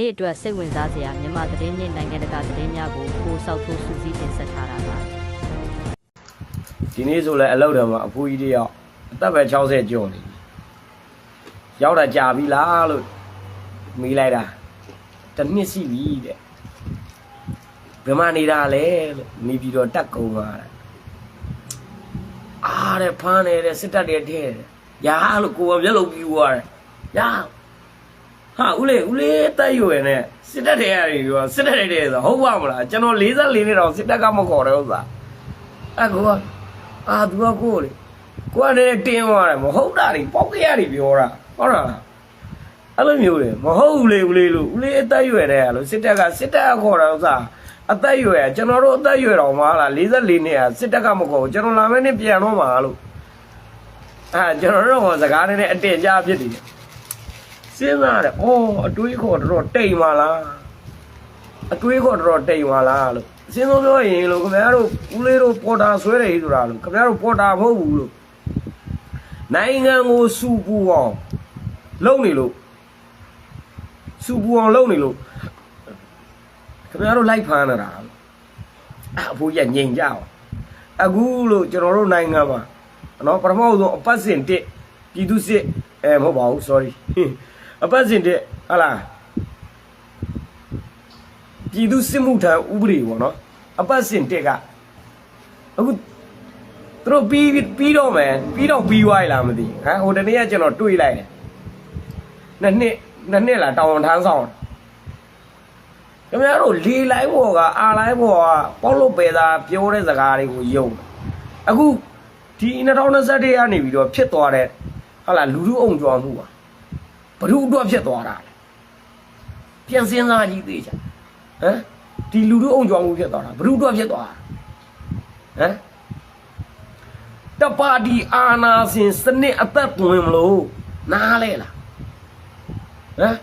နေ့အတွက်စိတ်ဝင်စားစရာမြန်မာသတင်းနဲ့နိုင်ငံတကာသတင်းများကိုကိုစောက်ထိုးစူးစီးတင်ဆက်ထားတာပါဒီနေ့ဆိုလဲအလောက်တယ်မှာအဖိုးကြီးတယောက်အသက်ပဲ60ကျော်နေပြီရောက်တာကြာပြီလားလို့မေးလိုက်တာတစ်နှစ်ရှိပြီတဲ့ဘယ်မှာနေတာလဲလို့နေပြီးတော့တက်ကုံသွားတာအားတဲ့ဖမ်းနေတဲ့စစ်တပ်တွေထဲတယ်ရာလို့ကိုယ်ကမျက်လုံးပြူသွားတယ်ရာ ဟာဦးလေးဦးလေးတက်ရွယ်နဲ့စစ်တပ်တွေရတယ်ပြောစစ်တပ်တွေတဲ့ဆိုဟုတ်ပါမလားကျွန်တော်44နှစ်တောင်စစ်တပ်ကမခေါ်တဲ့ဥစ္စာအဲ့ကောအာသူကကိုလေကိုကလည်းတင်းသွားတယ်မဟုတ်တာတွေပေါက်ကြရတယ်ပြောတာဟုတ်လားအဲ့လိုမျိုးလေမဟုတ်ဘူးလေဦးလေးလို့ဦးလေးအသက်ရွယ်တဲ့လို့စစ်တပ်ကစစ်တပ်ကခေါ်တာဥစားအသက်ရွယ်ကျွန်တော်တို့အသက်ရွယ်တော်မှာလား44နှစ်อ่ะစစ်တပ်ကမခေါ်ဘူးကျွန်တော်လာမယ့်နေ့ပြန်တော့မှာလို့အာကျွန်တော်တို့ကစကားနဲ့အတင်ကြဖြစ်တယ် စဉ်းစားတယ်အော်အတွေးခေါ်တော့တိမ်ပါလားအတွေးခေါ်တော့တိမ်ပါလားလို့အစင်းဆုံးပြောရင်လို့ခင်ဗျားတို့ဦးလေးတို့ပေါ်တာဆွဲတယ်ဆိုတာလို့ခင်ဗျားတို့ပေါ်တာမဟုတ်ဘူးလို့နိုင်ငံကိုစူပူအောင်လုပ်နေလို့စူပူအောင်လုပ်နေလို့ခင်ဗျားတို့လိုက်ဖမ်းနေတာလို့အဖိုးကြီးကငြိမ်ကြအောင်အခုလို့ကျွန်တော်တို့နိုင်ငံမှာနော်ပထမဆုံးအပတ်စဉ်တစ်ပြည်သူစစ်အဲမဟုတ်ပါဘူး sorry အပတ်စဉ်တစ်ဟာလားပြည်သူစစ်မှုထမ်းဥပဒေပေါ့နော်အပတ်စဉ်တက်ကအခုသူတို့ပြီးပြီးတော့မယ်ပြီးတော့ပြီးသွားရလားမသိဟမ်ဟိုတနေ့ကကျွန်တော်တွေးလိုက်တယ်နှစ်နှစ်နှစ်နှစ်လားတောင်ဝန်ထမ်းဆောင်ခင်ဗျားတို့လေလိုက်ဘော်ကအာလိုက်ဘော်ကပေါလို့ပေသာပြောတဲ့စကားတွေကိုယုံအခုဒီ2021ကနေပြီးတော့ဖြစ်သွားတဲ့ဟာလာလူလူအောင်ကြွားမှုပါ ဘ ᱹ အတွက်ဖြစ်သွားတာလဲပြန်စင်းစားကြည့်သေးချာ ဟမ်ဒီလူတို့အောင်ကြွားမှုဖြစ်သွားတာဘ누구တော့ဖြစ်သွားတာဟမ်တပါတီအာနာစင်စနစ်အသက်သွင်းမလို့နားလဲလားဟမ်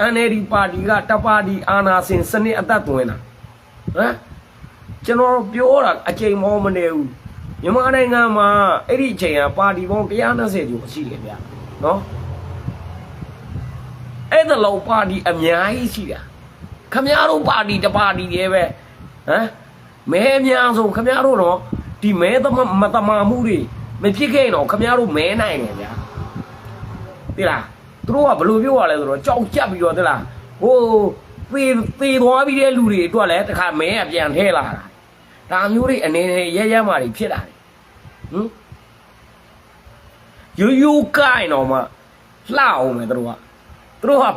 အန်အေဒီပါတီကတပါတီအာနာစင်စနစ်အသက်သွင်းတာဟမ်ကျွန်တော်ပြောတာအချိန်မောမနေဘူးမြန်မာနိုင်ငံမှာအဲ့ဒီအချိန်ကပါတီပေါင်း120ကျော်ရှိတယ်ဗျာနော် အဲ့ဒါလောက်ပါတီအများကြီးရှိတာခမရတို့ပါတီတပါတီရဲ့ပဲဟမ်မဲအများဆုံးခမရတို့တော့ဒီမဲသမမတမာမှုတွေမဖြစ်ခဲ့ရင်တော့ခမရတို့မဲနိုင်တယ်ဗျာသိလားသူတို့ကဘယ်လိုပြောရလဲဆိုတော့ကြောက်ကြက်ပြီးတော့သိလားဟိုသေသေသွားပြီးတဲ့လူတွေအတွက်လည်းတခါမဲကပြန်ထဲလာတာဒါမျိုးတွေအနေနဲ့ရဲရဲမာတွေဖြစ်လာတယ်ဟမ်ယူယူကိုင်းတော့မှလှအောင်မယ်သူတို့က သူတို့က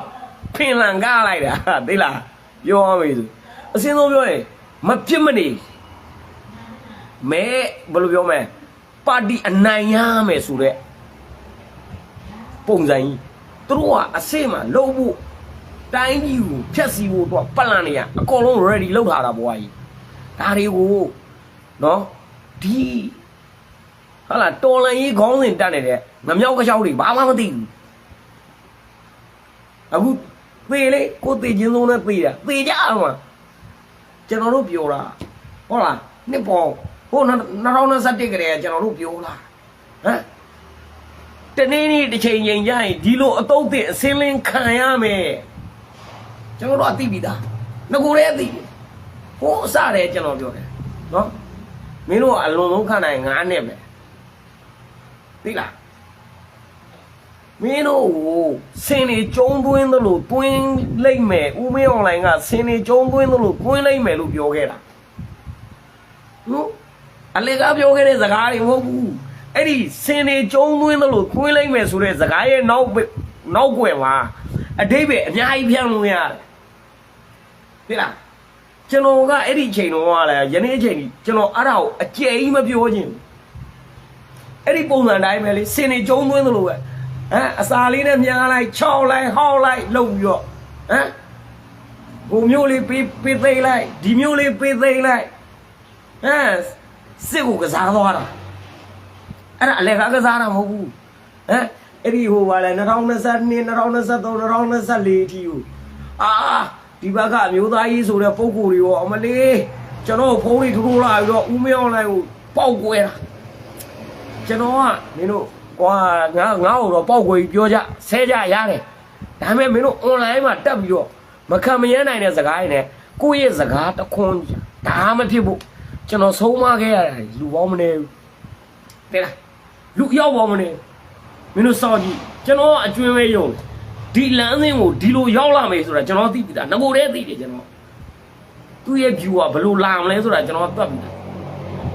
ဖင်လန်ကားလိုက်တာသိလားပြောရမေးဆိုအစင်းဆုံးပြောရင်မပြစ်မနေမဲဘယ်လိုပြောမလဲပါတီအနိုင်ရမယ်ဆိုတော့ပုံစံကြီးသူတို့ကအစိမလုံးဖို့တိုင်းပြည်ကိုဖျက်ဆီးဖို့တော့ပလန်နေရအကုန်လုံး ready လုပ်ထားတာဘွားကြီးဒါတွေကိုနော်ဒီဟာလာတော်လန်ကြီးခေါင်းစဉ်တက်နေတဲ့ငမြောက်ကချောက်တွေဘာမှမသိဘူး အခုသေလေကိုသေခြင်းဆုံးနဲ့သေတာသေကြအောင်မှာကျွန်တော်တို့ပြောတာဟုတ်လားနှစ်ပေါ်ဟို2021ကလေးကကျွန်တော်တို့ပြောလာဟမ်တနေ့နေ့တစ်ချိန်ချိန်ကြရင်ဒီလိုအတုံးသစ်အစင်းလင်းခံရမယ်ကျွန်တော်တို့အသိပြီးသားငကိုရဲအသိပြီဟိုအစတယ်ကျွန်တော်ပြောတယ်နော်မင်းတို့ကအလွန်ဆုံးခံနိုင်9နှစ်ပဲသိလား မင်းတို့ကိုစင်နေကျုံသွင်းသလိုတွင်းလိုက်မယ်ဦးမင်းအွန်လိုင်းကစင်နေကျုံသွင်းသလိုတွင်းလိုက်မယ်လို့ပြောခဲ့တာနော်အလေကပြောခဲ့တဲ့စကားတွေမဟုတ်ဘူးအဲ့ဒီစင်နေကျုံသွင်းသလိုတွင်းလိုက်မယ်ဆိုတဲ့စကားရဲ့နောက်နောက်ွယ်မှာအတိတ်ပဲအများကြီးဖြန့်လို့ရတယ်သိလားကျွန်တော်ကအဲ့ဒီအချိန်တော့ကလည်းယနေ့အချိန်ကြီးကျွန်တော်အဲ့ဒါကိုအကျယ်ကြီးမပြောချင်ဘူးအဲ့ဒီပုံစံတိုင်းပဲလေစင်နေကျုံသွင်းသလိုပဲ ဟမ်အစာလေးနဲ့မြားလိုက်ချောက်လိုက်ဟောက်လိုက်လှုပ်ပြီးတော့ဟမ်ဟိုမျိုးလေးပေးပေးသိမ့်လိုက်ဒီမျိုးလေးပေးသိမ့်လိုက်ဟမ်စစ်ကိုကစားသွားတာအဲ့ဒါအလဲကကစားတာမဟုတ်ဘူးဟမ်အဲ့ဒီဟိုပါလဲ2022 2023 2024အထိကိုအာဒီဘက်ကအမျိုးသားကြီးဆိုတဲ့ပုံကိုယ်တွေရောအမလေးကျွန်တော်ဖုန်းလေးထိုးထိုးလာပြီးတော့ဦးမေအွန်လိုင်းကိုပေါက်ကွဲတာကျွန်တော်ကမင်းတို့ ကွာငါငါ့ကိုတော့ပေါက်ကွယ်ကြီးပြောကြဆဲကြရတယ်ဒါပေမဲ့မင်းတို့ online မှာတက်ပြီးတော့မခံမရနိုင်တဲ့စကားတွေနဲ့ကိုယ့်ရဲ့စကားတစ်ခွန်းဒါမဖြစ်ဘူးကျွန်တော်ဆုံးမခဲ့ရတာလူပေါင်းမနေဘူးတဲ့လားလူရောက်ပေါင်းမနေမင်းတို့စောင့်ကြည့်ကျွန်တော်အကျွင်းပဲယုံဒီလမ်းစဉ်ကိုဒီလိုရောက်လာမယ်ဆိုတာကျွန်တော်သိပြီသားငကိုတည်းသိတယ်ကျွန်တော်သူ့ရဲ့ view ကဘယ်လိုလာမလဲဆိုတာကျွန်တော်သတ်ပြီသား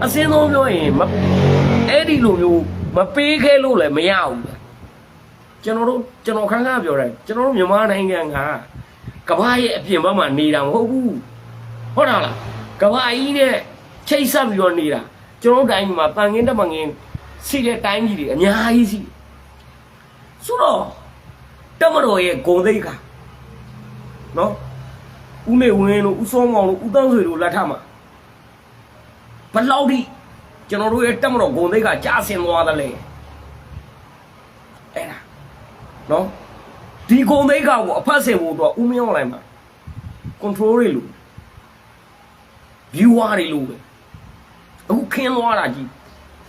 အစင်းဆုံးပြောရင်မအဲ့ဒီလိုမျိုး မပေးခဲလို့လည်းမရဘူးဗျကျွန်တော်တို့ကျွန်တော်ခန်းခါပြောတယ်ကျွန်တော်တို့မြန်မာနိုင်ငံကကမ္ဘာရဲ့အပြင်ဘက်မှာနေတာမဟုတ်ဘူးဟုတ်လားလားကမ္ဘာကြီးနဲ့ချိတ်ဆက်ပြီးတော့နေတာကျွန်တော်တို့တိုင်းမှာတန်ငင်းတမငင်းရှိတဲ့တိုင်းကြီးတွေအများကြီးရှိတယ်ဆိုတော့တမတော်ရဲ့ဂုံသိက္ခာနော်ဦးနေဝင်းတို့ဦးစောမောင်တို့ဦးတန်းဆွေတို့လက်ထက်မှာဘယ်လောက်ထိ ကျွန်တော်တို့ရဲ့တမတော်ဂုံသိက္ခာကြားဆင်သွားသလဲအဲ့ဒါနော်ဒီဂုံသိက္ခာကိုအဖတ်ဆင်ဖို့တော့ဦးမင်းအောင်လိုက်မှာ control တွေလို့ viewer တွေလို့ပဲအခုခင်းသွားတာကြီး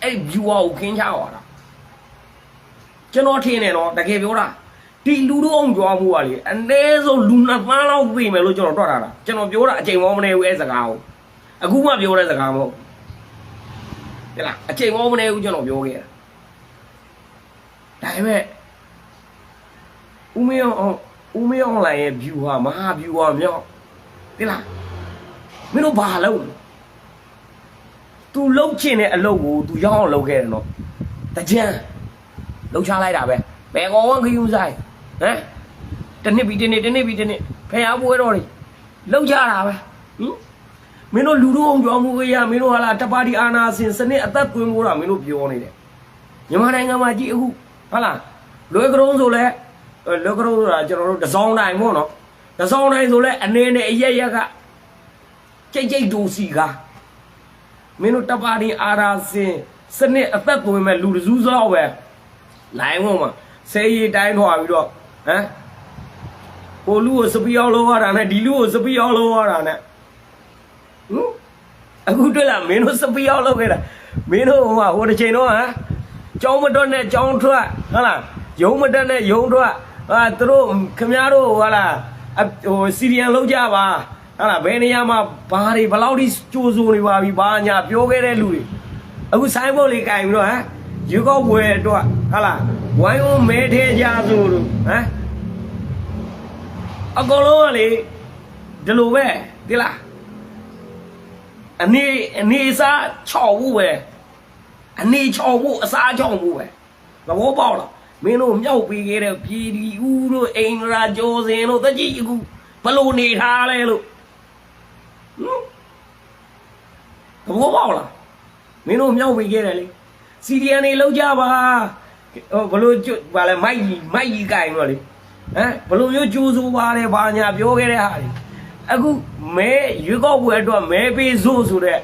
အဲ့ viewer ကိုခင်းချသွားတာကျွန်တော်ထင်တယ်နော်တကယ်ပြောတာဒီလူတို့အောင်ကြွားမှုကလေအနည်းဆုံးလူနှစ်ပန်းလောက်ပြင်မယ်လို့ကျွန်တော်တွက်တာတာကျွန်တော်ပြောတာအချိန်မောမနေဘူးအဲ့စကားကိုအခုမှပြောတဲ့စကားမဟုတ် ဟဲ့လားအချိန်မောမနေဘူးကျွန်တော်ပြောခဲ့တာဒါပေမဲ့ဦးမေအောင်ဦးမေအောင်လိုက်ရဲ့ view ဟာမဟာ view ဟာမြောက်ဟဲ့လားမင်းတို့ဘာလုပ်လဲ तू လှုပ်ချင်တဲ့အလုပ်ကို तू ရောက်အောင်လုပ်ခဲ့တယ်နော်တကြံလှုပ်ချလိုက်တာပဲဘယ်ကောင်ကခယူဆိုင်ဟမ်တနစ်ပြီးတနစ်တနစ်ပြီးတနစ်ဖះပွဲတော်တွေလှုပ်ချတာပဲဟင် မင်းတို့လူတို့အောင်ကြောင်းမှုရမင်းတို့ဟာလာတပါတီအာနာစင်စနစ်အသက်သွင်းဖို့တာမင်းတို့ပြောနေတယ်မြန်မာနိုင်ငံမှာကြည့်အခုဟာလာလွယ်ကရုံးဆိုလဲအဲလွယ်ကရုံးဆိုတာကျွန်တော်တို့တစောင်းတိုင်းပေါ့နော်တစောင်းတိုင်းဆိုလဲအနေနဲ့အရက်ရက်ကကြိတ်ကြိတ်ဒူစီကားမင်းတို့တပါတီအာရာစင်စနစ်အသက်သွင်းမဲ့လူတစုစောပဲလိုင်းဝင်မှာဆဲရီတိုင်းထွာပြီးတော့ဟမ်ဟိုလူကိုစပီအောင်လောရတာနဲ့ဒီလူကိုစပီအောင်လောရတာနဲ့ ဟင်အခုတွေ့လားမင်းတို့စပီအောင်လောခဲ့တာမင်းတို့ဟိုကဟိုတစ်ချိန်တော့ဟမ်ကြောင်းမတွက်နဲ့ကြောင်းထွက်ဟုတ်လားယုံမတက်နဲ့ယုံထွက်ဟာသူတို့ခမည်းတော်ဟာလားအဟိုစီရီယန်လောက်ကြပါဟာလားဘယ်နေရာမှာဘာတွေဘယ်လောက်ထိကြိုးစိုးနေပါပြီဘာညာပြောခဲ့တဲ့လူတွေအခုဆိုင်ဘုတ်လေးကင်ပြီးတော့ဟမ်ရေကောက်ဝယ်အတွက်ဟာလားဝိုင်းဝန်းမဲထဲကြဆိုလို့ဟမ်အကောင်လုံးကလေဒီလိုပဲဒီလား အနေအနေစား6ဘူးပဲအနေ6ဘူးအစား6ဘူးပဲသဘောပေါက်လားမင်းတို့မြောက်ပြီးခဲ့တဲ့ပြည်ဒီဦးတို့အိန္ဒရာကျော်စင်တို့တကြီးအခုဘလို့နေထားလဲလို့ဟမ်သဘောပေါက်လားမင်းတို့မြောက်ပြီးခဲ့တယ်လေစီရီယန်တွေလောက်ကြပါဟိုဘလို့ကျွတ်ဗာလဲမိုက်ကြီးမိုက်ကြီးကင်တော့လေဟမ်ဘလို့မျိုးကြိုးစိုးပါတယ်ဘာညာပြောခဲ့တဲ့ဟာတွေ အခုမဲရွေးကောက်ပွဲအတွက်မဲပေးစို့ဆိုတဲ့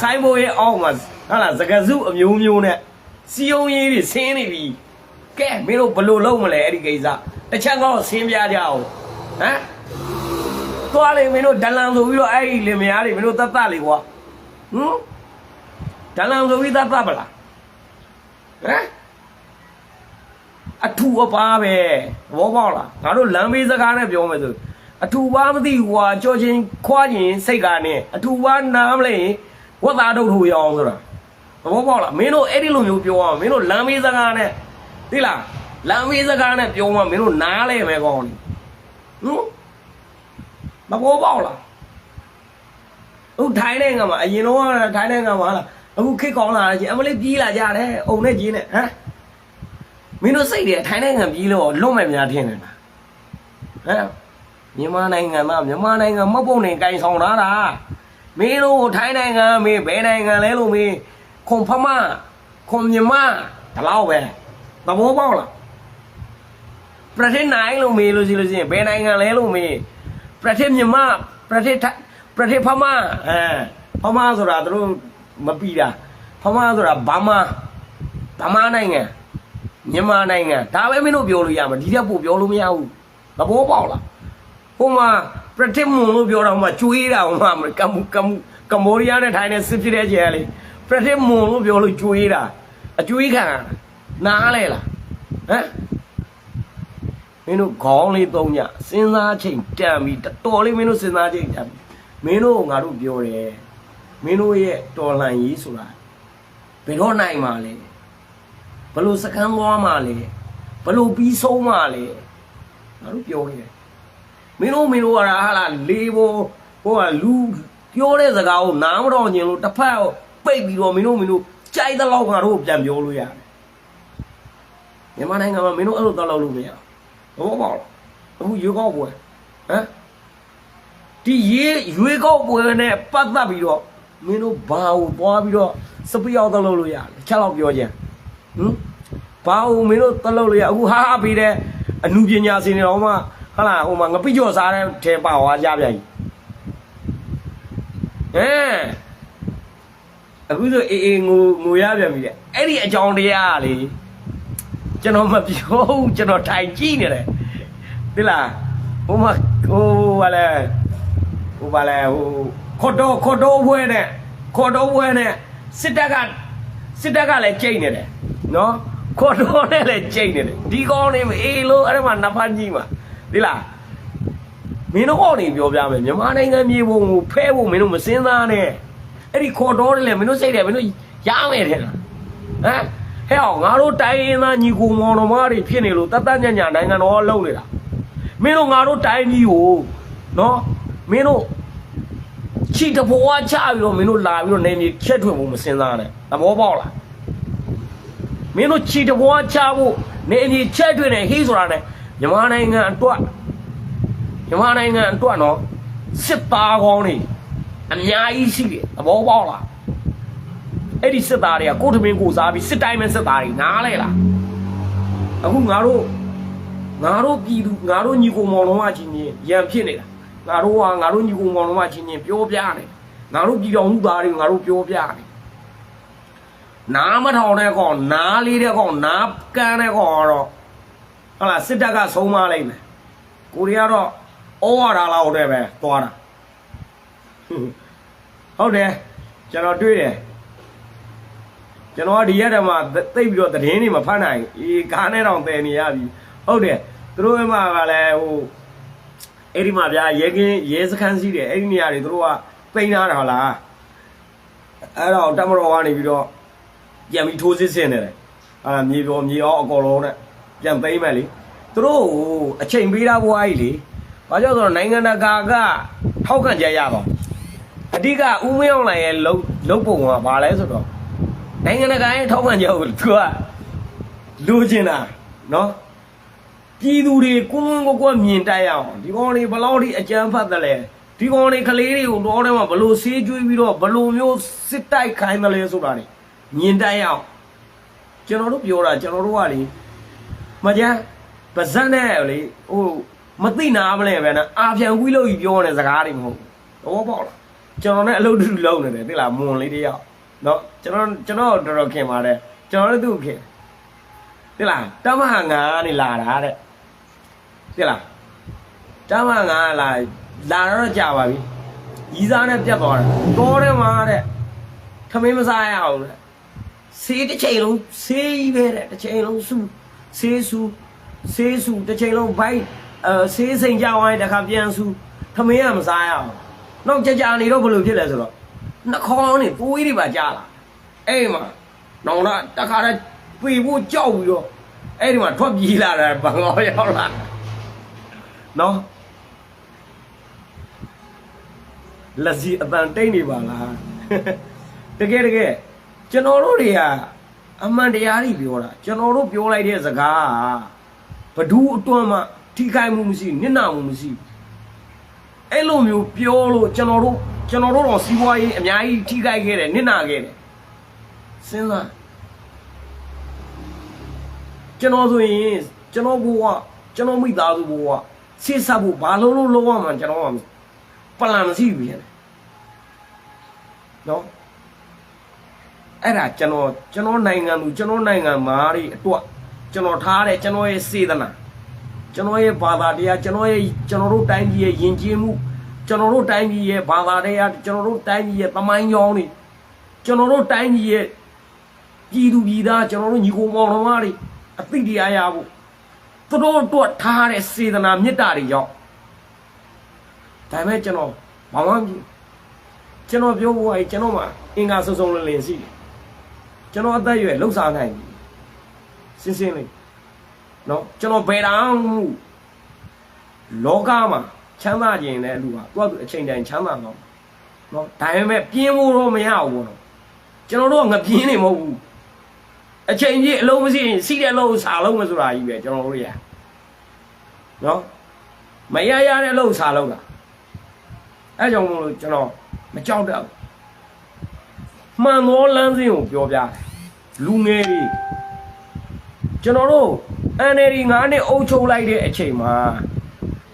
ဆိုင်းဘိုးရဲ့အောက်မှာဟာလားစကစုအမျိုးမျိုးနဲ့စီယုံရေးတွေဆင်းနေပြီကဲမင်းတို့ဘလို့လုံးမလဲအဲ့ဒီကိစ္စတစ်ချက်တော့ဆင်းပြကြအောင်ဟမ်သွားလေမင်းတို့ဒလန်ဆိုပြီးတော့အဲ့ဒီလင်မယားတွေမင်းတို့တတ်တလေကွာဟမ်ဒလန်ဆိုပြီးတတ်တပလားဟမ်အထူအပါပဲဘောပေါက်လားငါတို့လမ်းဘေးစကားနဲ့ပြောမယ်ဆို အထူပါမသိဘူးကွာကြောချင်းခွာချင်းစိတ်ကနေအထူပါနားမလဲဝတ်သားတို့ထူရအောင်ဆိုတာသဘောပေါက်လားမင်းတို့အဲ့ဒီလိုမျိုးပြောအောင်မင်းတို့လမ်းဘေးစကားနဲ့သိလားလမ်းဘေးစကားနဲ့ပြောမှမင်းတို့နားလဲမယ်ကောင်းလေဟင်မပေါ်ပေါက်လားဟုတ်ထိုင်းနိုင်ငံမှာအရင်တော့ထိုင်းနိုင်ငံမှာဟာလားအခုခစ်ကောင်းလာတယ်ချင်းအမလေးပြေးလာကြတယ်အုံနဲ့ကြီးနဲ့ဟမ်မင်းတို့စိတ်တွေထိုင်းနိုင်ငံပြေးလို့လွတ်မဲ့များထင်တယ်လားဟမ် မြန်မာနိုင်ငံမှာမြန်မာနိုင်ငံမဟုတ်ပုံနဲ့ကင်ဆောင်လာတာမင်းတို့ထိုင်းနိုင်ငံမေးဘယ်နိုင်ငံလဲလို့မေးခွန်ဖမခွန်မြန်မာဒီလောက်ပဲသဘောပေါက်လားประเทศไหนလို့မေးလို့ရှိလို့ရှိရင်ဘယ်နိုင်ငံလဲလို့မေးประเทศမြန်မာประเทศประเทศพม่าအဲพม่าဆိုတာသူတို့မပြီးတာพม่าဆိုတာဘာမာဘာမာနိုင်ငံမြန်မာနိုင်ငံဒါပဲမင်းတို့ပြောလို့ရမှာဒီထက်ပိုပြောလို့မရဘူးသဘောပေါက်လား ဟိုမှာပရတစ်မွန်လို့ပြောတော့မှကျွေးတာဟိုမှာကမ္ကမ္ကမ္ဘောဒီးယားနဲ့ထိုင်းနဲ့စစ်ဖြစ်တဲ့ကြယ်လေပရတစ်မွန်လို့ပြောလို့ကျွေးတာအကျွေးခံနားလဲလားဟမ်မင်းတို့ခေါင်းလေးသုံးညစဉ်းစားချိန်တန်ပြီးတော်လေးမင်းတို့စဉ်းစားချိန်တန်ပြီးမင်းတို့ငါတို့ပြောတယ်မင်းတို့ရဲ့တော်လှန်ရေးဆိုတာဘယ်တော့နိုင်မှာလဲဘလို့စကမ်းသွားမှာလဲဘလို့ပြီးဆုံးမှာလဲငါတို့ပြောခဲ့တယ် မင်းတို့မင်းတို့ကဟာလာလေးဘောဟိုကလူပြောတဲ့စကားကိုနားမတော်ညင်လို့တစ်ဖက်ကိုပိတ်ပြီးတော့မင်းတို့မင်းတို့ကြိုက်တဲ့လောက်ငါတို့ပြန်ပြောလို့ရတယ်မြန်မာနိုင်ငံမှာမင်းတို့အဲ့လိုတော့လုပ်လို့မရဘူးဘောပေါ့အခုရွေးကောက်ပွဲဟမ်ဒီရေရွေးကောက်ပွဲနဲ့ပတ်သက်ပြီးတော့မင်းတို့ဘာကိုသွားပြီးတော့စပီရောက်တော့လုပ်လို့ရတယ်ချက်တော့ပြောခြင်းဟမ်ဘာကိုမင်းတို့တလုပ်လို့ရအခုဟာဟာပြီးတဲ့အမှုပညာရှင်တွေတော့မှ ဟာလာဟိုမှာငပိကျော်စားတဲ့ထဲပါသွားကြပြန်ကြီးဟမ်အခုဆိုအေးအေးငိုငိုရပြန်ပြီလေအဲ့ဒီအကြောင်းတရားကလေကျွန်တော်မပြောဘူးကျွန်တော်ထိုင်ကြည့်နေတယ်ဒီလားဟိုမှာဟိုဘာလဲဟိုဘာလဲဟိုခေါ်တော့ခေါ်တော့ဘွဲနဲ့ခေါ်တော့ဘွဲနဲ့စစ်တပ်ကစစ်တပ်ကလည်းကြိတ်နေတယ်နော်ခေါ်တော့နဲ့လည်းကြိတ်နေတယ်ဒီကောင်းနေမအေးလို့အဲ့ဒါမှနှစ်ဖက်ကြီးမှာ ဒီလားမင်းတို့ဟောနေပြောပြမယ်မြန်မာနိုင်ငံမြေပုံကိုဖဲဖို့မင်းတို့မစင်းသားနဲ့အဲ့ဒီခေါ်တော့တယ်လေမင်းတို့စိတ်တယ်မင်းတို့ရမယ်တဲ့လားဟမ်ဟဲ့အောင်ငါတို့တိုင်းရင်းသားညီကိုမောင်တော်မတွေဖြစ်နေလို့တတ်တတ်ညံ့ညံ့နိုင်ငံတော်ကလုံနေတာမင်းတို့ငါတို့တိုင်းကြီးကိုနော်မင်းတို့ချီတဘွားချပြီးတော့မင်းတို့လာပြီးတော့နေမြေချက်ထွင်ဖို့မစင်စားနဲ့သဘောပေါက်လားမင်းတို့ချီတဘွားချဖို့နေမြေချက်ထွင်နေဟေးဆိုတာနဲ့ မြန်မာနိုင်ငံအတွက်မြန်မာနိုင်ငံအတွက်နော်စစ်သားကောင်းနေအများကြီးရှိတယ်သဘောပေါက်လားအဲ့ဒီစစ်သားတွေကကိုယ်ထမင်းကိုစားပြီးစစ်တိုင်းမဲ့စစ်သားတွေနားလဲလားအခုငါတို့ငါတို့ပြည်သူငါတို့ညီကိုမောင်တော်မချင်းချင်းရံဖြစ်နေတာငါတို့ကငါတို့ညီကိုမောင်တော်မချင်းချင်းပြောပြနေငါတို့ပြည်တော်မှုသားတွေငါတို့ပြောပြနေနားမထောင်တဲ့ကောင်နားလေးတဲ့ကောင်နားကန်းတဲ့ကောင်ကတော့ ဟလာစစ်တပ်ကဆုံးမလိုက်မယ်ကိုရီးယားတော့ဩဝါဒလောက်တဲ့ပဲသွားတာဟုတ်တယ်ကျွန်တော်တွေ့တယ်ကျွန်တော်ကဒီရက်တည်းမှာသိပ်ပြီးတော့သတင်းတွေမဖတ်နိုင်ဘူးအေးကားနဲ့တောင်တည်နေရပြီဟုတ်တယ်သူတို့ကမှကလည်းဟိုအဲ့ဒီမှာဗျာရဲကင်းရဲစခန်းစီးတယ်အဲ့ဒီနေရာတွေသူတို့ကပိန်းထားတာဟုတ်လားအဲ့တော့တမတော်ကနေပြီးတော့ပြန်ပြီးထိုးစစ်ဆင်နေတယ်အာမြေပေါ်မြေအောင်အကောလုံးနဲ့ ပြန်သိမ်းမယ်လေသူတို့ဟိုအချိန်ပေးတာဘွားကြီးလေဘာကြောင့်ဆိုတော့နိုင်ငံတကာကထောက်ခံကြရပါအဓိကဦးမင်းအောင်လိုင်ရဲ့လုံလုံပုံကဘာလဲဆိုတော့နိုင်ငံတကာရဲ့ထောက်ခံချက်ကိုသူကလိုချင်တာနော်ပြည်သူတွေကိုယ်ကိုယ်ကိုယ်မြင်တတ်ရအောင်ဒီကောင်တွေဘယ်လောက်ထိအကြမ်းဖတ်တယ်လဲဒီကောင်တွေကလေးတွေကိုတော့ထဲမှာဘလို့ဆေးကျွေးပြီးတော့ဘလို့မျိုးစစ်တိုက်ခိုင်းတယ်လဲဆိုတာတွေမြင်တတ်ရအောင်ကျွန်တော်တို့ပြောတာကျွန်တော်တို့ကလေ မကြမ်းပါဇက်နဲ့လေဟိုမသိနာမလဲပဲနော်အာပြန်ကွီးလို့ကြီးပြောနေစကားတွေမဟုတ်ဘူးတော့ပေါ့လားကျွန်တော်နဲ့အလုပ်တူတူလုပ်နေတယ်သိလားမွန်လေးတယောက်နော်ကျွန်တော်ကျွန်တော်တော်တော်ခင်ပါတယ်ကျွန်တော်လည်းသူ့ခင်သိလားတမဟာငါကနေလာတာတဲ့သိလားတမဟာငါလာလာတော့ကြာပါပြီကြီးစားနဲ့ပြတ်သွားတာကောထဲမှာတဲ့ခမင်းမစားရအောင်တဲ့ဆေးတစ်ချိန်လုံးဆေးကြီးပဲတဲ့တစ်ချိန်လုံးစု ဆေးဆူဆေးဆူတစ်ချိန်လုံးဘိုက်အဲဆေးစိန်ကြောင်းရင်တခါပြန်ဆူခမင်းကမစားရအောင်နောက်ကြကြနေတော့ဘယ်လိုဖြစ်လဲဆိုတော့နှခေါင်းနဲ့ကိုယ်ကြီးတွေပါကြားလာအဲ့မှာနောင်လာတခါတည်းပြေဖို့ကြောက်ပြီးတော့အဲ့ဒီမှာထွက်ပြေးလာတာဘန်ကောရောက်လာနော်လက်စီအတန်တိတ်နေပါလားတကယ်တကယ်ကျွန်တော်တို့တွေက အမှန်တရားကြီးပြောတာကျွန်တော်တို့ပြောလိုက်တဲ့စကားကဘဒူးအတွန်းမှထိခိုက်မှုမရှိနစ်နာမှုမရှိဘူးအဲ့လိုမျိုးပြောလို့ကျွန်တော်တို့ကျွန်တော်တို့တော့စီးပွားရေးအများကြီးထိခိုက်ခဲ့တယ်နစ်နာခဲ့တယ်စဉ်းစားကျွန်တော်ဆိုရင်ကျွန်တော်ဘဝကျွန်တော်မိသားစုဘဝဆိတ်ဆက်ဖို့ဘာလို့လို့လုံးဝမှကျွန်တော်ကပလန်မရှိဘူးပြန်တယ်နော် အဲ့ဒါကျွန်တော်ကျွန်တော်နိုင်ငံသူကျွန်တော်နိုင်ငံမားတွေအတွက်ကျွန်တော်ထားတဲ့ကျွန်တော်ရဲ့စေတနာကျွန်တော်ရဲ့ဘာသာတရားကျွန်တော်ရဲ့ကျွန်တော်တို့တိုင်းပြည်ရဲ့ယဉ်ကျေးမှုကျွန်တော်တို့တိုင်းပြည်ရဲ့ဘာသာတရားကျွန်တော်တို့တိုင်းပြည်ရဲ့သမိုင်းကြောင်းတွေကျွန်တော်တို့တိုင်းပြည်ရဲ့ပြည်သူပြည်သားကျွန်တော်တို့ညီကိုမောင်နှမတွေအသိတရားရဖို့သူတို့တွတ်ထားတဲ့စေတနာမေတ္တာတွေကြောင့်ဒါပေမဲ့ကျွန်တော်ဘာမှမဖြစ်ကျွန်တော်ပြောဖို့ကကျွန်တော်မှာအင်္ဂါစုံစုံလင်လင်ရှိတယ် ကျွန်တော်အသက်အရွယ်လှုပ်ရှားနိုင်ပြီစင်းစင်းလေးနော်ကျွန်တော်ဘယ်တောင်လောကမှာချမ်းသာခြင်းတဲ့လူဟာသူ့အချိန်တိုင်းချမ်းသာတော့နော်ဒါပေမဲ့ပြင်းဖို့တော့မရဘူးပေါ့နော်ကျွန်တော်တို့ကငပြင်းနေမဟုတ်ဘူးအချိန်ကြီးအလုံးမရှိရင်စီးတဲ့အလုံးစာလုံးမဆိုတာကြီးပဲကျွန်တော်တို့ရနော်မရရတဲ့အလုံးစာလုံးတာအဲကြောင့်မို့လို့ကျွန်တော်မကြောက်တော့ဘူး မှန်သောလမ်းစဉ်ကိုပြောပြတယ်လူငယ်တွေကျွန်တော်တို့ NLD 9နှစ်အုပ်ချုပ်လိုက်တဲ့အချိန်မှာ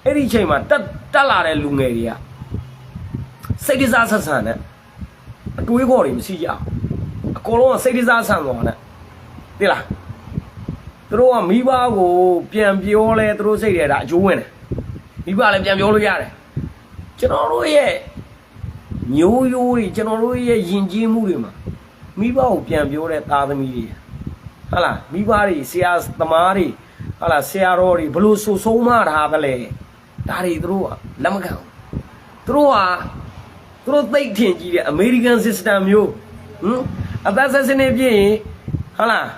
အဲ့ဒီအချိန်မှာတက်တက်လာတဲ့လူငယ်တွေကစိတ်ကစားဆက်ဆံနဲ့အတွေးခေါ်တွေမရှိကြဘူးအကုန်လုံးကစိတ်ကစားဆန်သွားနဲ့သိလားသူတို့ကမိဘကို ပြန်ပြောလဲသူတို့စိတ်တွေကဒါအကျိုးဝင်တယ်မိဘလည်းပြန်ပြောလို့ရတယ်ကျွန်တော်တို့ရဲ့ မျိုးရိုးတွေကျွန်တော်တို့ရဲ့ယဉ်ကျေးမှုတွေမှာမိဘကိုပြန်ပြောတဲ့သားသမီးတွေဟာလားမိဘတွေဆရာသမားတွေဟာလားဆရာတော်တွေဘလို့ဆူဆုံးမထားသလဲဒါတွေသူတို့ကလက်မခံဘူးသူတို့ဟာသူတို့သိတ်ထင်ကြီးတဲ့ American system မျိုးဟမ်အသက်ဆက်စနေပြည့်ရင်ဟာလား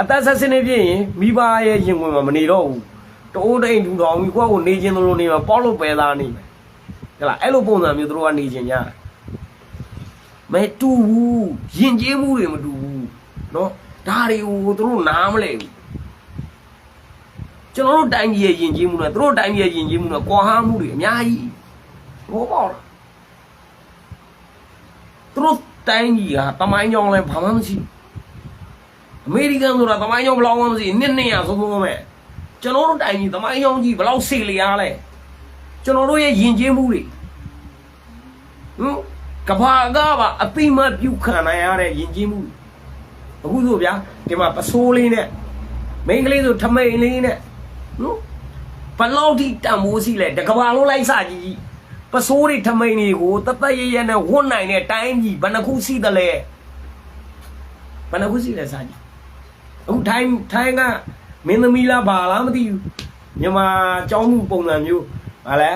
အသက်ဆက်စနေပြည့်ရင်မိဘရဲ့ရင်ဝင်မှာမနေတော့ဘူးတိုးတိန်ထူထောင်ပြီးကိုယ့်ကိုနေခြင်းလို့နေမှာပေါ့လို့ပဲသားနေမယ် ဟဲ့လားအဲ့လိုပုံစံမျိုးသူတို့ကနေခြင်းညာမဲတူဘူးယဉ်ကျေးမှုတွေမတူဘူးเนาะဒါတွေကိုသူတို့နားမလဲဘူးကျွန်တော်တို့တိုင်းပြည်ရဲ့ယဉ်ကျေးမှုနဲ့သူတို့တိုင်းပြည်ရဲ့ယဉ်ကျေးမှုနဲ့ကွာဟမှုတွေအများကြီးဘောပေါ့လားသူတို့တိုင်းပြည်ကတမိုင်းကြောင်လဲဘာမှမရှိဘူးအမေရိကန်ဆိုတာတမိုင်းကြောင်ဘယ်လောက်မှမရှိဘူးနှစ်နှစ်ရဆုံးဆုံးပဲကျွန်တော်တို့တိုင်းပြည်တမိုင်းကြောင်ကြီးဘယ်လောက်စေလျားလဲ ကျွန်တော်တို့ရဲ့ယဉ်ကျေးမှုတွေဟမ်ကဘာကပါအတိမတ်ပြုခံနိုင်ရတဲ့ယဉ်ကျေးမှုတွေအခုဆိုဗျာဒီမှာပစိုးလေးနဲ့မိန်းကလေးဆိုထမိန်လေးနဲ့နော်ဘယ်လောက်ထိတန်မိုးစီလဲတကဘာလုံးလိုက်စကြီးကြီးပစိုးတွေထမိန်တွေကိုတသက်ရရနဲ့ဝတ်နိုင်တဲ့တိုင်းကြီးဘယ်နှခုစီတယ်လဲဘယ်နှခုစီလဲစာကြီးအခုထိုင်းထိုင်းကမင်းသမီးလားဘာလားမသိဘူးမြန်မာကျောင်းမှုပုံစံမျိုး ဟာလဲ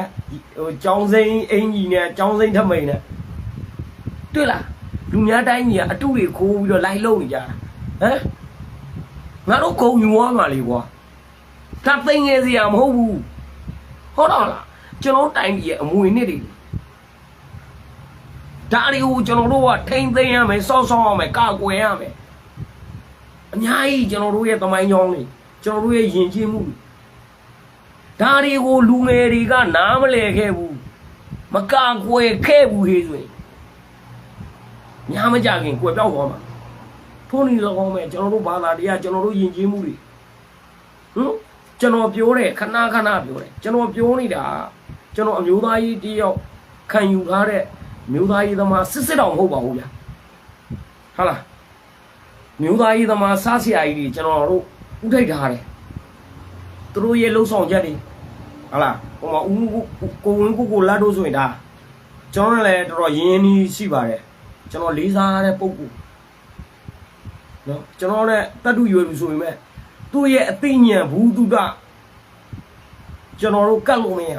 ဟိုကျောင်းစိမ်းအင်ကြီးနဲ့ကျောင်းစိမ်းထမိန်နဲ့တွေ့လားလူများတိုင်းကြီးကအတုတွေခိုးပြီးတော့လိုက်လုံနေကြတာဟမ်ငါတို့ဂုံယူသွားမှာလေကွာဒါသိငယ်စရာမဟုတ်ဘူးဟုတ်တော့လားကျွန်တော်တိုင်းပြည်ရဲ့အမွေနှစ်တွေဒါတွေကိုကျွန်တော်တို့ကထိမ့်သိမ်းရမယ်စောက်စောက်ရမယ်ကာကွယ်ရမယ်အများကြီးကျွန်တော်တို့ရဲ့သမိုင်းကြောင်းတွေကျွန်တော်တို့ရဲ့ယဉ်ကျေးမှုတွေ ဒါတွေကိုလူငယ်တွေကနားမလည်ခဲ့ဘူးမကာကွယ်ခဲ့ဘူးဟေးဆိုရင်ညာမကြခင်ကွယ်ပြောက်သွားမှာထိုးနေလောကောင်းမဲ့ကျွန်တော်တို့ဘာသာတရားကျွန်တော်တို့ယဉ်ကျေးမှုတွေဟမ်ကျွန်တော်ပြောတယ်ခဏခဏပြောတယ်ကျွန်တော်ပြောနေတာကျွန်တော်အမျိုးသားကြီးတယောက်ခံယူထားတဲ့မျိုးသားကြီးသမားစစ်စစ်တော်မဟုတ်ပါဘူးဗျာဟုတ်လားမျိုးသားကြီးသမားစားဆရာကြီးတွေကျွန်တော်တို့ဥထိုက်ထားတယ်သူတို့ရဲ့လှုပ်ဆောင်ချက်တွေ ဟုတ်လားဟိုမှာဦးကိုဝင်းကိုကိုလာတို့ဆိုရင်ဒါကျွန်တော်လည်းတော်တော်ရင်းရင်းနှီးရှိပါတယ်ကျွန်တော်လေးစားတဲ့ပုံကူနော်ကျွန်တော်နဲ့တတ်တူရွယ်လူဆိုရင်မဲ့သူ့ရဲ့အသိဉာဏ်ဘူးတုဒကျွန်တော်တို့ကတ်လို့မရ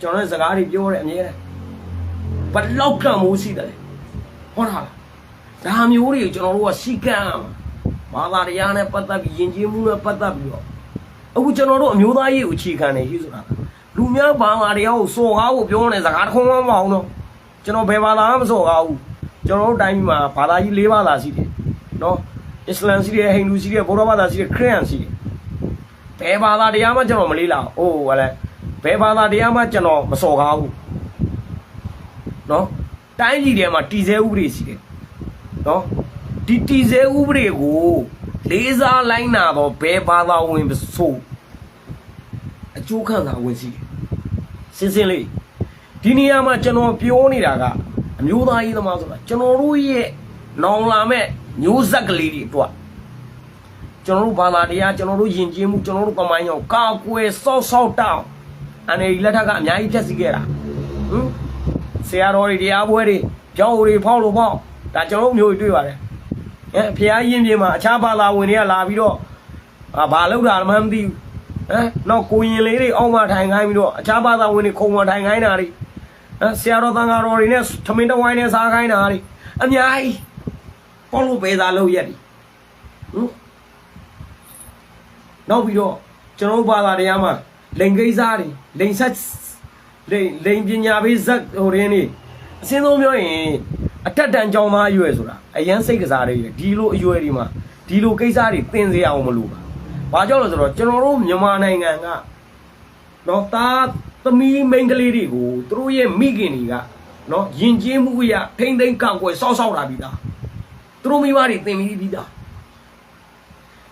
ကျွန်တော်ရဲ့စကားတွေပြောတယ်အမြဲတမ်းဘလောက်ကံမိုးရှိတယ်ဟုတ်လားဒါမျိုးတွေကျွန်တော်တို့ကရှိကံဘာသာတရားနဲ့ပတ်သက်ပြီးယဉ်ကျေးမှုနဲ့ပတ်သက်ပြီးတော့ အခုကျွန်တော်တို့အမျိုးသားရေးကိုအခြေခံနေရှိဆိုတာလူများဘာသာတရားကိုစော်ကားဖို့ပြောနေစကားတစ်ခုမှမအောင်တော့ကျွန်တော်ဘယ်ဘာသာမှမစော်ကားဘူးကျွန်တော်တို့တိုင်းပြည်မှာဘာသာကြီး၄ဘာသာရှိတယ်နော်အစ္စလမ်ရှိတယ်ဟိန္ဒူရှိတယ်ဗုဒ္ဓဘာသာရှိတယ်ခရစ်ယာန်ရှိတယ်ဘယ်ဘာသာတရားမှကျွန်တော်မလေးလာဘူးအိုးဟဲ့လေဘယ်ဘာသာတရားမှကျွန်တော်မစော်ကားဘူးနော်တိုင်းပြည်ထဲမှာတည်ဆဲဥပဒေရှိတယ်နော်ဒီတည်ဆဲဥပဒေကို လေးစားလိုက်နာတော့ဘယ်ဘာသာဝင်ဆိုအကျိုးခံစားဝင်ရှိတယ်စင်စင်လေးဒီနေရာမှာကျွန်တော်ပြောနေတာကအမျိုးသားရေးသမားဆိုတာကျွန်တော်တို့ရဲ့နောင်လာမဲ့မျိုးဆက်ကလေးတွေအတွက်ကျွန်တော်တို့ဘာသာတရားကျွန်တော်တို့ယဉ်ကျေးမှုကျွန်တော်တို့ကမိုင်းအောင်ကာကွယ်စောက်စောက်တောင်းအနေဒီလက်ထက်ကအများကြီးဖြတ်စီခဲ့တာဟမ်ဆရာတော်တွေတရားပွဲတွေကြောင်းတွေဖောက်လို့ဖောက်ဒါကျွန်တော်တို့မျိုးတွေတွေ့ပါတယ် အဲဖះရင်ပြင်မှာအခြားဘာသာဝင်တွေကလာပြီးတော့အာဘာလောက်တာမှမသိဘူးဟမ်တော့ကိုရင်လေးတွေအောက်မှာထိုင်ခိုင်းပြီးတော့အခြားဘာသာဝင်တွေခုံမှာထိုင်ခိုင်းတာတွေဟမ်ဆရာတော်တန်ဃာတော်တွေနဲ့ထမင်းတဝိုင်းနဲ့စားခိုင်းတာတွေအများကြီးပေါ်လို့ပဲသားလို့ရက်တယ်ဟမ်နောက်ပြီးတော့ကျွန်တော်တို့ဘာသာတရားမှာလိန်ကိစ္စတွေလိန်ဆက်လိန်လိန်ပညာပေးဇက်ဟိုရင်းနေအစင်းဆုံးပြောရင် အထက်တန်းကျောင်းသားအရွယ်ဆိုတာအရန်စိတ်ကစားတွေဒီလိုအရွယ်ဒီမှာဒီလိုကိစ္စတွေသင်စေအောင်မလို့ပါဘာကြောင့်လဲဆိုတော့ကျွန်တော်တို့မြန်မာနိုင်ငံကနော်သားသမီးမိန်းကလေးတွေကိုသူတို့ရဲ့မိခင်တွေကနော်ယဉ်ကျေးမှုအရထိမ့်သိမ့်ကောက်ွယ်စောက်စောက်တာပြီးသားသူတို့မိဘတွေသင်ပြီးပြီးသား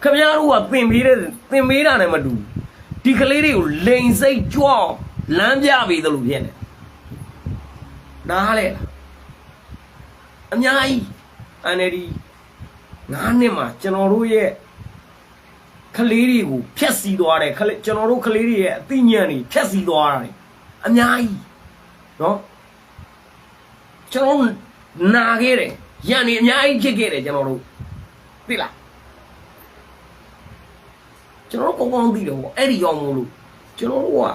ခမရတို့ကသင်ပေးတဲ့သင်ပေးတာနဲ့မတူဘူးဒီကလေးတွေကိုလိန်စိတ်ကြွအောင်လမ်းပြပေးသလိုဖြစ်နေနားလေလား အများကြီးအန်ဒီငါးနှစ်မှာကျွန်တော်တို့ရဲ့ကလေးတွေကိုဖျက်ဆီးသွားတယ်ခလေးကျွန်တော်တို့ကလေးတွေရဲ့အသိဉာဏ်တွေဖျက်ဆီးသွားတာတွေအများကြီးနော်ကျွန်တော်တို့နာခဲ့တယ်ရန်နေအများကြီးဖြစ်ခဲ့တယ်ကျွန်တော်တို့သိလားကျွန်တော်တို့ကောင်းကောင်းသိတယ်ပေါ့အဲ့ဒီကြောင့်မို့လို့ကျွန်တော်တို့က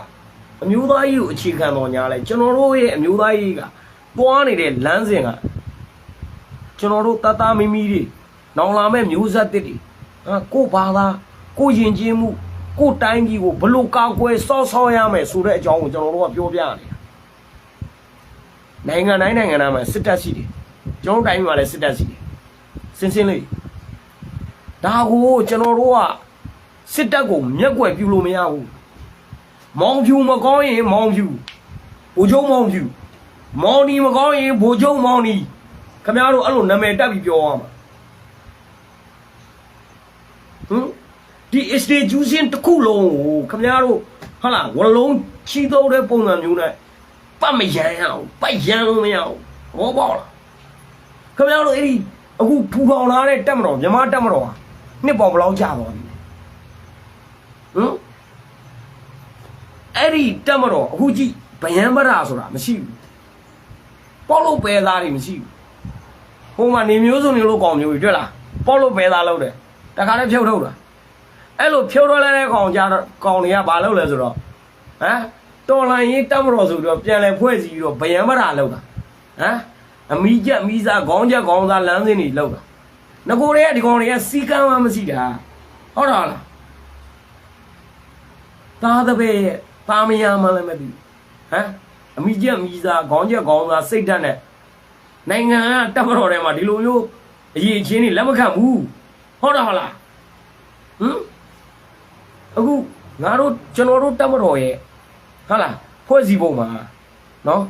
အမျိုးသားရေးကိုအခြေခံတော်ညာလဲကျွန်တော်တို့ရဲ့အမျိုးသားရေးကပွားနေတဲ့လမ်းစဉ်က ကျွန်တော်တို့တသားမီမီတွေနောင်လာမဲ့မျိုးဆက်တစ်တွေဟာကို့ဘာသာကို့ယဉ်ကျေးမှုကို့တိုင်းပြည်ကိုဘလို့ကောက်ွယ်စောစောရမယ်ဆိုတဲ့အကြောင်းကိုကျွန်တော်တို့ကပြောပြနေတာနိုင်ငံတိုင်းနိုင်ငံသားမှာစစ်တပ်ရှိတယ်ကျွန်တော်တို့တိုင်းမှာလည်းစစ်တပ်ရှိတယ်စင်စင်လေးဒါကိုကျွန်တော်တို့ကစစ်တပ်ကိုမျက်ကွယ်ပြုလို့မရဘူးမောင်ဖြူမကောင်းရင်မောင်ဖြူဘိုလ်ချုပ်မောင်ဖြူမောင်ဒီမကောင်းရင်ဘိုလ်ချုပ်မောင်ဒီ ခင်ဗျားတို့အဲ့လိုနာမည်တက်ပြီးပြောရမှာဟမ်ဒီ institution တစ်ခုလုံးကိုခင်ဗျားတို့ဟာလားဝလုံးချီတော့တဲ့ပုံစံမျိုးနဲ့ပတ်မရန်အောင်ပတ်ရန်လို့မရအောင်ဟောပေါ့လားခင်ဗျားတို့အဲ့ဒီအခုထူထောင်လာတဲ့တက်မတော်မြမတက်မတော်ဟာနှစ်ပေါ်ဘယ်လောက်ကြာသွားပြီဟမ်အဲ့ဒီတက်မတော်အခုကြည့်ဗယံပရာဆိုတာမရှိဘူးပေါ့လို့ပဲသားတွေမရှိဘူး ဟိုမှာနေမျိုးစုံနေလို့ကောင်မျိုးကြီးတွေ့လားပေါ့လို့ပဲသားလောက်တယ်တခါလည်းဖြုတ်ထုတ်တာအဲ့လိုဖြုတ်ထုတ်လိုက်တဲ့ကောင်ကြတော့ကောင်တွေကဘာလုပ်လဲဆိုတော့ဟမ်တော်လိုင်းရေးတက်မတော်ဆိုတော့ပြန်လဲဖွဲ့စည်းပြီးတော့ဗယံပရာလောက်တာဟမ်အမီးချက်အမီးစားခေါင်းချက်ခေါင်းစားလမ်းစင်းတွေလောက်တာငကိုတွေကဒီကောင်တွေကစီကံမှမရှိတာဟုတ်တော့လားသားတပည့်ရဲ့သားမယားမှလည်းမသိဘူးဟမ်အမိကျက်မိစားခေါင်းကျက်ခေါင်းစားစိတ်ဓာတ်နဲ့ နိုင်ငံကတပ်မတော်ထဲမှာဒီလိုမျိုးအရေးချင်းတွေလက်မခံဘူးဟုတ်တယ်ဟုတ်လားဟမ်အခုငါတို့ကျွန်တော်တို့တပ်မတော်ရဲ့ဟုတ်လားဖွဲ့စည်းပုံမှာနော်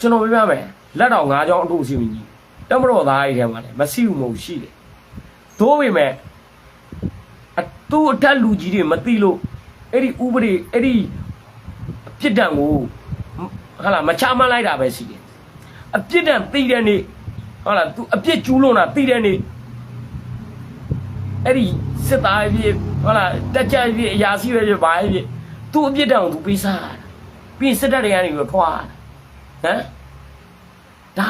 ကျွန်တော်ပြပြမယ်လက်တော်၅ချောင်းအထုပ်စီမကြီးတပ်မတော်သားတွေထဲမှာလည်းမရှိဘူးမဟုတ်ရှိတယ်သို့ပေမဲ့အတူအထက်လူကြီးတွေမသိလို့အဲ့ဒီဥပဒေအဲ့ဒီအပြစ်ဒဏ်ကို ဟာလာမချမှန်းလိုက်တာပဲရှိတယ်အပြစ်ဒဏ်သိတဲ့နေ့ဟာလာ तू အပြစ်ကျူးလွန်တာသိတဲ့နေ့အဲ့ဒီစစ်သားဖြစ်ဟာလာတက်ကြဖြစ်အရာရှိပဲဖြစ်ဘာပဲဖြစ် तू အပြစ်ဒဏ်ကို तू ပေးစားတာပြီးရင်စစ်တပ်တွေကနေပြီးတော့ထွားတာဟမ်ဒါ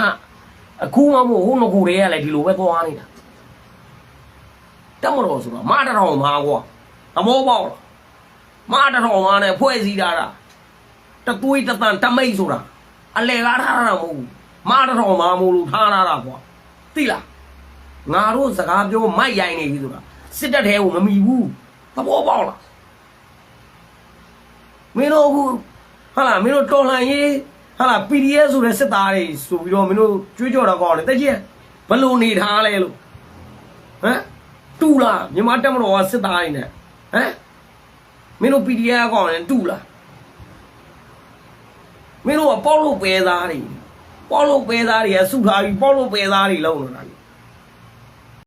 အခုမှမဟုတ်ဟိုငကူတွေကလည်းဒီလိုပဲသွားနေတာ တက်မတော်ဆိုတော့မာတထောင်မာကွာအမောပေါက်လားမာတထောင်မာနဲ့ဖွဲ့စည်းတာတာ တသွေးတတန်တမိတ်ဆိုတာအလဲကားထားတာမဟုတ်ဘူးမာတထောင်မာမို့လို့ထားလာတာကွာသိလားငါတို့စကားပြောမိုက်ရိုင်းနေပြီဆိုတာစစ်တပ်ထဲကိုမမီဘူးသဘောပေါက်လားမင်းတို့အခုဟာလာမင်းတို့တော်လှန်ရေးဟာလာ PDF ဆိုတဲ့စစ်သားတွေဆိုပြီးတော့မင်းတို့ကြွေးကြော်တော့ကောင်းတယ်တက်ကြီးဘလို့နေထားလဲလို့ဟမ်တူလားမြန်မာတက်မတော်ကစစ်သားတွေနဲ့ဟမ်မင်းတို့ PDF ကောင်းတယ်တူလား မင်းတို့ကပေါလို့ပဲသားတွေပေါလို့ပဲသားတွေကစုထားပြီးပေါလို့ပဲသားတွေလုံးနေတာလေ